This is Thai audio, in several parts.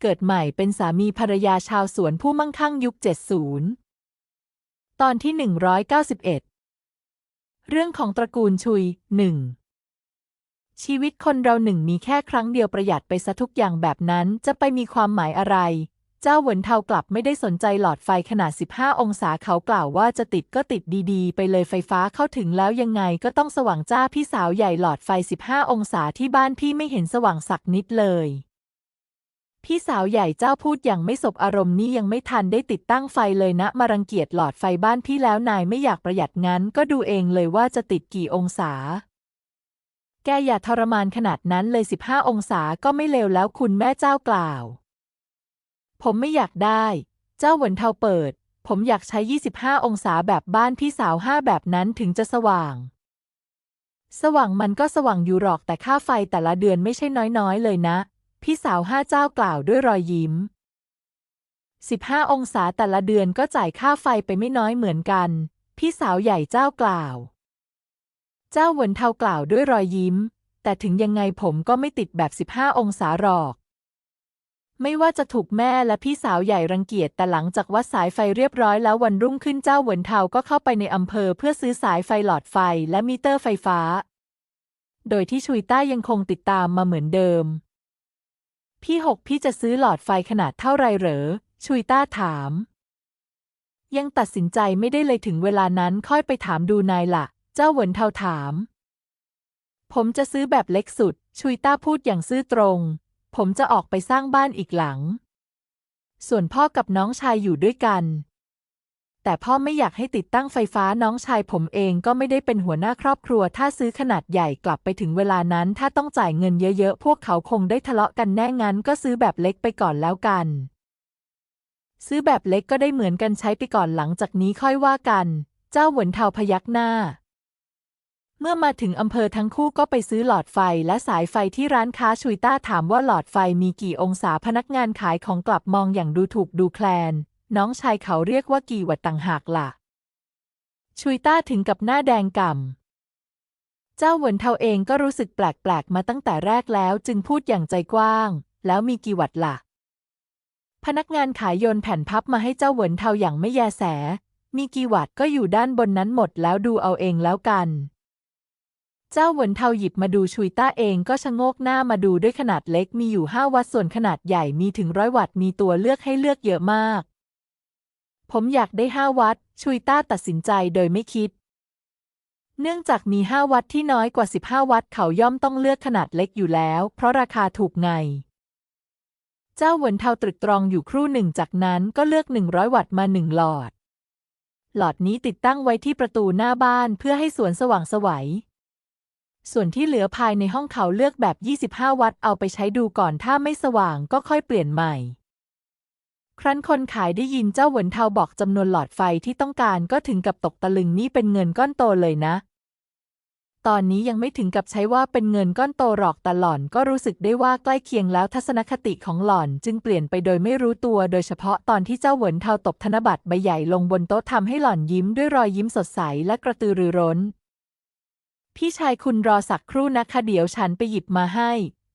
เกิดใหม่เป็นสามีภรรยาชาวสวนผู้มั่งคั่งยุค 70 ตอนที่ 191 เรื่องของตระกูลชุยหนึ่งชีวิตคนเราหนึ่งมีแค่ครั้งเดียวประหยัดไปซะทุกอย่างแบบนั้นจะไปมีความหมายอะไร เจ้าเหวินเทากลับไม่ได้สนใจหลอดไฟขนาด 15 องศาเขากล่าวว่าจะติดก็ติดดีๆ ไปเลยไฟฟ้าเข้าถึงแล้วยังไงก็ต้องสว่างจ้าพี่สาวใหญ่หลอดไฟ 15 องศาที่บ้านพี่ไม่เห็นสว่างสักนิดเลย พี่สาวใหญ่เจ้าพูดอย่างไม่สบอารมณ์นี่ยังไม่ทันได้ติดตั้งไฟเลยนะ มารังเกียจหลอดไฟบ้านพี่แล้วนายไม่อยากประหยัดงั้น ก็ดูเองเลยว่าจะติดกี่องศา แกอย่าทรมานขนาดนั้นเลย15องศาก็ไม่เลวแล้วคุณแม่เจ้ากล่าว ผมไม่อยากได้ เจ้าเหวินเทาเปิด ผมอยากใช้ 25 องศาแบบบ้านพี่สาวห้าแบบนั้นถึงจะสว่าง สว่างมันก็สว่างอยู่หรอกแต่ค่าไฟแต่ละเดือนไม่ใช่น้อยๆเลยนะ พี่สาวห้าเจ้ากล่าวด้วยรอยยิ้ม 15 องศาแต่ละเดือนก็จ่ายค่าไฟไปไม่น้อยเหมือนกัน พี่สาวใหญ่เจ้ากล่าว เจ้าเหวินเทากล่าวด้วยรอยยิ้ม แต่ถึงยังไงผมก็ไม่ติดแบบ 15 องศาหรอก ไม่ว่าจะถูกแม่และพี่สาวใหญ่รังเกียจแต่หลังจากวัดสายไฟเรียบร้อยแล้ววันรุ่งขึ้นเจ้าเหวินเทาก็เข้าไปในอำเภอเพื่อซื้อสายไฟหลอดไฟและมิเตอร์ไฟฟ้า โดยที่ชุยต้ายังคงติดตามมาเหมือนเดิม พี่หกพี่จะซื้อหลอดไฟขนาดเท่าไรเหรอ ชุยต้าถาม ยังตัดสินใจไม่ได้เลยถึงเวลานั้นค่อยไปถามดูนายละ่ะเจ้าเหวินเทาถาม ผมจะซื้อแบบเล็กสุด ชุยต้าพูดอย่างซื่อตรง ผมจะออกไปสร้างบ้านอีกหลัง ส่วนพ่อกับน้องชายอยู่ด้วยกัน แต่พ่อไม่อยากให้ติดตั้งไฟฟ้าน้องชายผมเองก็ไม่ได้เป็นหัวหน้าครอบครัว ถ้าซื้อขนาดใหญ่กลับไปถึงเวลานั้น ถ้าต้องจ่ายเงินเยอะๆ พวกเขาคงได้ทะเลาะกันแน่งั้น ก็ซื้อแบบเล็กไปก่อนแล้วกัน ซื้อแบบเล็กก็ได้เหมือนกันใช้ไปก่อนหลังจากนี้ค่อยว่ากัน เจ้าหวนเทาพยักหน้า เมื่อมาถึงอำเภอทั้งคู่ก็ไปซื้อหลอดไฟและสายไฟที่ร้านค้าชุยต้าถามว่าหลอดไฟมีกี่องศาพนักงานขายของกลับมองอย่างดูถูกดูแคลน น้องชายเขาเรียกว่ากี่วัตต์ต่างหากล่ะ ชุยต้าถึงกับหน้าแดงก่ำ เจ้าเหวินเทาเองก็รู้สึกแปลกๆ มาตั้งแต่แรกแล้วจึงพูดอย่างใจกว้าง แล้วมีกี่วัตต์ล่ะ พนักงานขายโยนแผ่นพับมาให้เจ้าเหวินเทาอย่างไม่แยแส มีกี่วัตต์ก็อยู่ด้านบนนั้นหมดแล้วดูเอาเองแล้วกัน เจ้าเหวินเทาหยิบมาดูชุยต้าเองก็ชะโงกหน้ามาดูด้วยขนาดเล็กมีอยู่ห้าวัตต์ส่วนขนาดใหญ่มีถึงร้อยวัตต์มีตัวเลือกให้เลือกเยอะมาก ผมอยากได้ห้าวัตชุยต้าตัดสินใจโดยไม่คิด เนื่องจากมีห้าวัตที่น้อยกว่า15วัตเขาย่อมต้องเลือกขนาดเล็กอยู่แล้ว เพราะราคาถูกไง เจ้าเหวินเทาตรึกตรองอยู่ครู่หนึ่งจากนั้นก็เลือก100วัตต์มาหนึ่งหลอด หลอดนี้ติดตั้งไว้ที่ประตูหน้าบ้านเพื่อให้สวนสว่างสวัยส่วนที่เหลือภายในห้องเขาเลือกแบบ 25 วัตต์เอาไปใช้ดูก่อนถ้าไม่สว่างก็ค่อยเปลี่ยนใหม่ ครั้นคนขายได้ยินเจ้าเหวินเทาบอกจำนวนหลอดไฟที่ต้องการก็ถึงกับตกตะลึงนี่เป็นเงินก้อนโตเลยนะ ตอนนี้ยังไม่ถึงกับใช้ว่าเป็นเงินก้อนโตหรอกแต่หล่อนก็รู้สึกได้ว่าใกล้เคียงแล้วทัศนคติของหล่อนจึงเปลี่ยนไปโดยไม่รู้ตัว โดยเฉพาะตอนที่เจ้าเหวินเทาตบธนบัตรใบใหญ่ลงบนโต๊ะทำให้หล่อนยิ้มด้วยรอยยิ้มสดใสและกระตือรือร้น พี่ชายคุณรอสักครู่นะคะเดี๋ยวฉันไปหยิบมาให้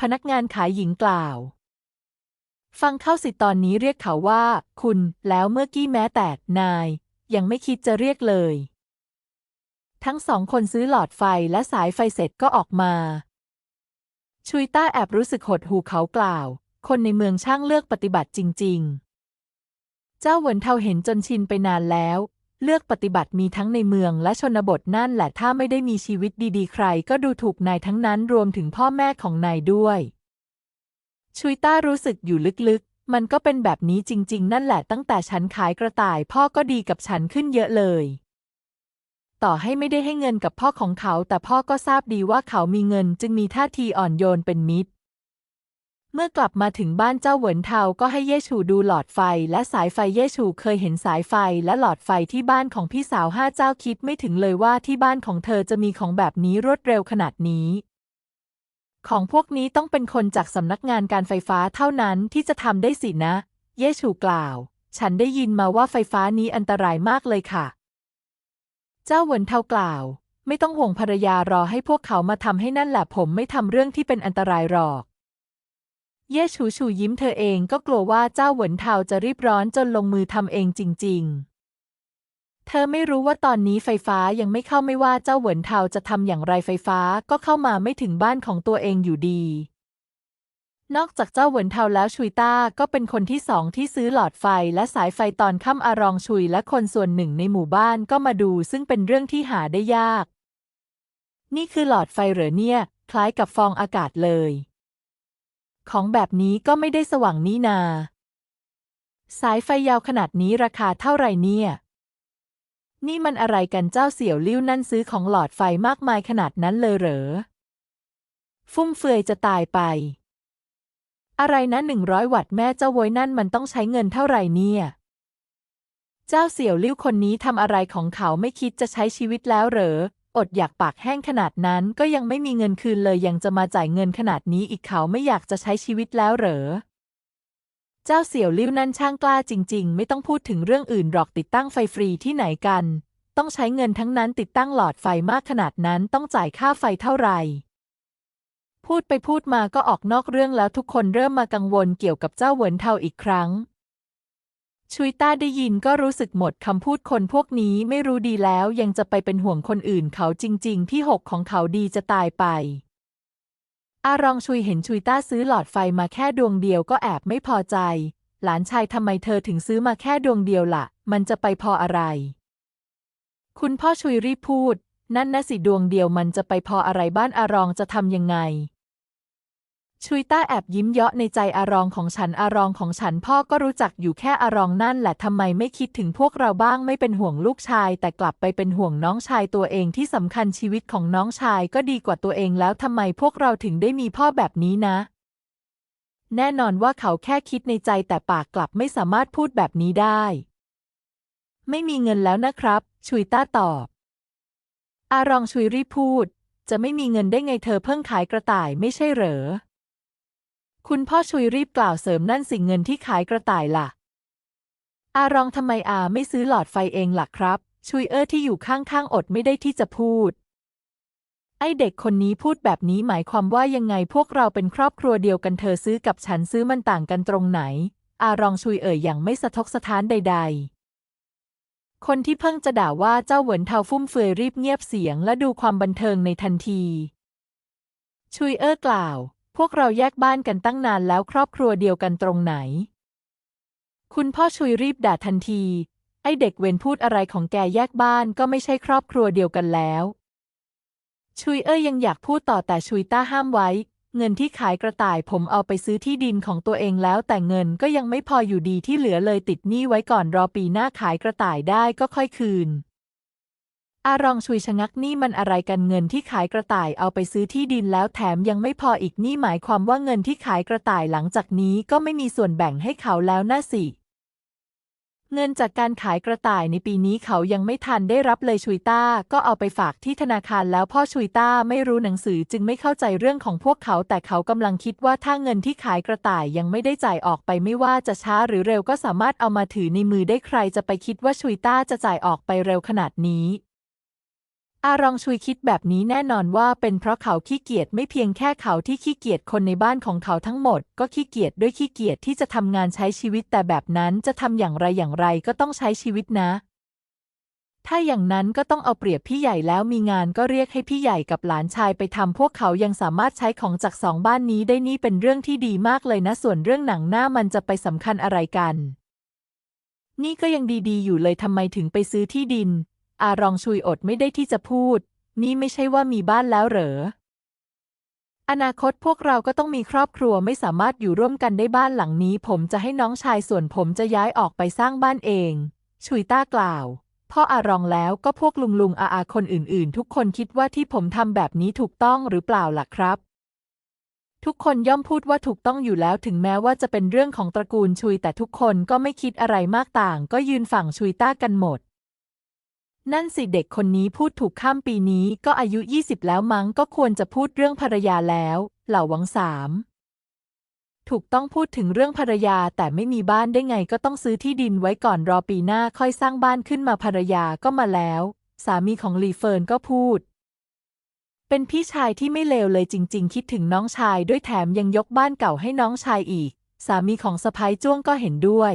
พนักงานขายหญิงกล่าว ฟังเข้าสิตอนนี้เรียกเขาว่า คุณแล้วเมื่อกี้แม้แต่นาย ยังไม่คิดจะเรียกเลย ทั้งสองคนซื้อหลอดไฟและสายไฟเสร็จก็ออกมา ชุยต้าแอบรู้สึกหดหูเขากล่าว คนในเมืองช่างเลือกปฏิบัติจริง ๆ เจ้าเหวินเทาเห็นจนชินไปนานแล้ว เลือกปฏิบัติมีทั้งในเมืองและชนบทนั่นแหละถ้าไม่ได้มีชีวิตดีๆ ใคร ก็ดูถูกนายทั้งนั้นรวมถึงพ่อแม่ของนายด้วย ชุยต้ารู้สึกอยู่ลึกๆ มันก็เป็นแบบนี้จริง ๆ นั่นแหละตั้งแต่ฉันขายกระต่ายพ่อก็ดีกับฉันขึ้นเยอะเลย ต่อให้ไม่ได้ให้เงินกับพ่อของเขา แต่พ่อก็ทราบดีว่าเขามีเงินจึงมีท่าทีอ่อนโยนเป็นมิตร เมื่อกลับมาถึงบ้านเจ้าเหวินเทาก็ให้เย่ชูดูหลอดไฟและสายไฟเย่ชูเคยเห็นสายไฟและหลอดไฟที่บ้านของพี่สาวห้าเจ้าคิดไม่ถึงเลยว่าที่บ้านของเธอจะมีของแบบนี้รวดเร็วขนาดนี้ ของพวกนี้ต้องเป็นคนจากสำนักงานการไฟฟ้าเท่านั้นที่จะทำได้สินะ เยชูกล่าว ฉันได้ยินมาว่าไฟฟ้านี้อันตรายมากเลยค่ะ เจ้าเหวินเทากล่าว ไม่ต้องห่วงภรรยารอให้พวกเขามาทำให้นั่นแหละผมไม่ทำเรื่องที่เป็นอันตรายหรอก เย่ฉูฉูยิ้มเธอเองก็กลัวว่าเจ้าเหวินเทาจะรีบร้อนจนลงมือทำเองจริง ๆ เธอไม่รู้ว่าตอนนี้ไฟฟ้ายังไม่เข้าไม่ว่าเจ้าเหวินเทาจะทำอย่างไรไฟฟ้าก็เข้ามาไม่ถึงบ้านของตัวเองอยู่ดี นอกจากเจ้าเหวินเทาแล้วชุยต้าก็เป็นคนที่สองที่ซื้อหลอดไฟและสายไฟตอนค่ำอารองชุยและคนส่วนหนึ่งในหมู่บ้านก็มาดูซึ่งเป็นเรื่องที่หาได้ยาก นี่คือหลอดไฟเหรอเนี่ย คล้ายกับฟองอากาศเลย ของแบบนี้ก็ไม่ได้สว่างนี่นา สายไฟยาวขนาดนี้ราคาเท่าไหร่เนี่ย นี่มันอะไรกันเจ้าเสี่ยวลิ้วนั่นซื้อของหลอดไฟมากมายขนาดนั้นเลยเหรอ ฟุ่มเฟือยจะตายไป อะไรนะหนึ่งร้อยวัตต์แม่เจ้าโวยนั่นมันต้องใช้เงินเท่าไหร่เนี่ย เจ้าเสี่ยวลิ้วคนนี้ทำอะไรของเขาไม่คิดจะใช้ชีวิตแล้วเหรอ อดอยากปากแห้งขนาดนั้นก็ยังไม่มีเงินคืนเลยยังจะมาจ่ายเงินขนาดนี้อีกเขาไม่อยากจะใช้ชีวิตแล้วเหรอ เจ้าเสี่ยวลิ้วนั่นช่างกล้าจริง ๆ ไม่ต้องพูดถึงเรื่องอื่นหรอกติดตั้งไฟฟรีที่ไหนกัน ต้องใช้เงินทั้งนั้นติดตั้งหลอดไฟมากขนาดนั้นต้องจ่ายค่าไฟเท่าไหร่พูดไปพูดมาก็ออกนอกเรื่องแล้วทุกคนเริ่มมากังวลเกี่ยวกับเจ้าเหวินเทาอีกครั้ง ชุยต้าได้ยินก็รู้สึกหมดคำพูดคนพวกนี้ไม่รู้ดีแล้วยังจะไปเป็นห่วงคนอื่นเขาจริง ๆ ที่หกของเขาดีจะตายไป อารองชุยเห็นชุยต้าซื้อหลอดไฟมาแค่ดวงเดียวก็แอบไม่พอใจ หลานชายทำไมเธอถึงซื้อมาแค่ดวงเดียวล่ะ มันจะไปพออะไร คุณพ่อชุยรีบพูด นั่นนะสิดวงเดียวมันจะไปพออะไรบ้านอารองจะทำยังไง ชุยต้าแอบยิ้มเยาะในใจอารองของฉันอารองของฉันพ่อก็รู้จักอยู่แค่อารองนั่นแหละทำไมไม่คิดถึงพวกเราบ้างไม่เป็นห่วงลูกชาย แต่กลับไปเป็นห่วงน้องชายตัวเองที่สำคัญชีวิตของน้องชายก็ดีกว่าตัวเองแล้วทำไมพวกเราถึงได้มีพ่อแบบนี้นะ แน่นอนว่าเขาแค่คิดในใจแต่ปากกลับไม่สามารถพูดแบบนี้ได้ ไม่มีเงินแล้วนะครับ ชุยต้าตอบ อารองชุยรีพูด จะไม่มีเงินได้ไงเธอเพิ่งขายกระต่ายไม่ใช่เหรอ คุณพ่อชุยรีบกล่าวเสริมนั่นสิเงินที่ขายกระต่ายล่ะ อารองทำไมอาไม่ซื้อหลอดไฟเองล่ะครับ ชุยเออที่อยู่ข้างๆอดไม่ได้ที่จะพูด ไอเด็กคนนี้พูดแบบนี้หมายความว่ายังไงพวกเราเป็นครอบครัวเดียวกันเธอซื้อกับฉันซื้อมันต่างกันตรงไหน อารองชุยเอ่ยอย่างไม่สะทกสะท้านใด ๆคนที่เพิ่งจะด่าว่าเจ้าเหวินเทาฟุ่มเฟือยรีบเงียบเสียงและดูความบันเทิงในทันที ชุยเออกล่าว พวกเราแยกบ้านกันตั้งนานแล้วครอบครัวเดียวกันตรงไหน คุณพ่อชุยรีบด่าทันที ไอเด็กเวนพูดอะไรของแกแยกบ้านก็ไม่ใช่ครอบครัวเดียวกันแล้ว ชุยเอ้ยยังอยากพูดต่อแต่ชุยต้าห้ามไว้ เงินที่ขายกระต่ายผมเอาไปซื้อที่ดินของตัวเองแล้ว แต่เงินก็ยังไม่พออยู่ดีที่เหลือเลยติดหนี้ไว้ก่อนรอปีหน้าขายกระต่ายได้ก็ค่อยคืน อารองชุยชะงักนี่มันอะไรกันเงินที่ขายกระต่ายเอาไปซื้อที่ดินแล้วแถมยังไม่พออีกนี่หมายความว่าเงินที่ขายกระต่ายหลังจากนี้ก็ไม่มีส่วนแบ่งให้เขาแล้วน่าสิ เงินจากการขายกระต่ายในปีนี้เขายังไม่ทันได้รับเลยชุยต้าก็เอาไปฝากที่ธนาคารแล้วพ่อชุยต้าไม่รู้หนังสือจึงไม่เข้าใจเรื่องของพวกเขา แต่เขากำลังคิดว่าถ้าเงินที่ขายกระต่ายยังไม่ได้จ่ายออกไปไม่ว่าจะช้าหรือเร็วก็สามารถเอามาถือในมือได้ใครจะไปคิดว่าชุยต้าจะจ่ายออกไปเร็วขนาดนี้ อารองชุยคิดแบบนี้แน่นอนว่าเป็นเพราะเขาขี้เกียจไม่เพียงแค่เขาที่ขี้เกียจคนในบ้านของเขาทั้งหมด ก็ขี้เกียจด้วยขี้เกียจที่จะทำงานใช้ชีวิตแต่แบบนั้นจะทำอย่างไรอย่างไรก็ต้องใช้ชีวิตนะ ถ้าอย่างนั้นก็ต้องเอาเปรียบพี่ใหญ่แล้วมีงานก็เรียกให้พี่ใหญ่กับหลานชายไปทำพวกเขายังสามารถใช้ของจากสองบ้านนี้ได้นี่เป็นเรื่องที่ดีมากเลยนะ ส่วนเรื่องหนังหน้ามันจะไปสำคัญอะไรกัน นี่ก็ยังดีๆ อยู่เลยทำไมถึงไปซื้อที่ดิน อารองชุยอดไม่ได้ที่จะพูด นี่ไม่ใช่ว่ามีบ้านแล้วเหรอ อนาคตพวกเราก็ต้องมีครอบครัวไม่สามารถอยู่ร่วมกันได้บ้านหลังนี้ ผมจะให้น้องชายส่วนผมจะย้ายออกไปสร้างบ้านเอง ชุยต้ากล่าว พ่ออารองแล้วก็พวกลุงลุงอาอาคนอื่น ๆ ทุกคนคิดว่าที่ผมทำแบบนี้ถูกต้องหรือเปล่าล่ะครับทุกคนย่อมพูดว่าถูกต้องอยู่แล้วถึงแม้ว่าจะเป็นเรื่องของตระกูลชุยแต่ทุกคนก็ไม่คิดอะไรมากต่าง ก็ยืนฝั่งชุยต้ากันหมด นั่นสิเด็กคนนี้พูดถูกข้ามปีนี้ก็อายุ 20 แล้วมั้งก็ควรจะพูดเรื่องภรรยาแล้ว เหล่าวังสามถูกต้องพูดถึงเรื่องภรรยาแต่ไม่มีบ้านได้ไงก็ต้องซื้อที่ดินไว้ก่อนรอปีหน้าค่อยสร้างบ้านขึ้นมาภรรยาก็มาแล้ว สามีของลีเฟิร์นก็พูด เป็นพี่ชายที่ไม่เลวเลยจริง ๆ คิดถึงน้องชายด้วยแถมยังยกบ้านเก่าให้น้องชายอีก สามีของสะพ้ายจ้วงก็เห็นด้วย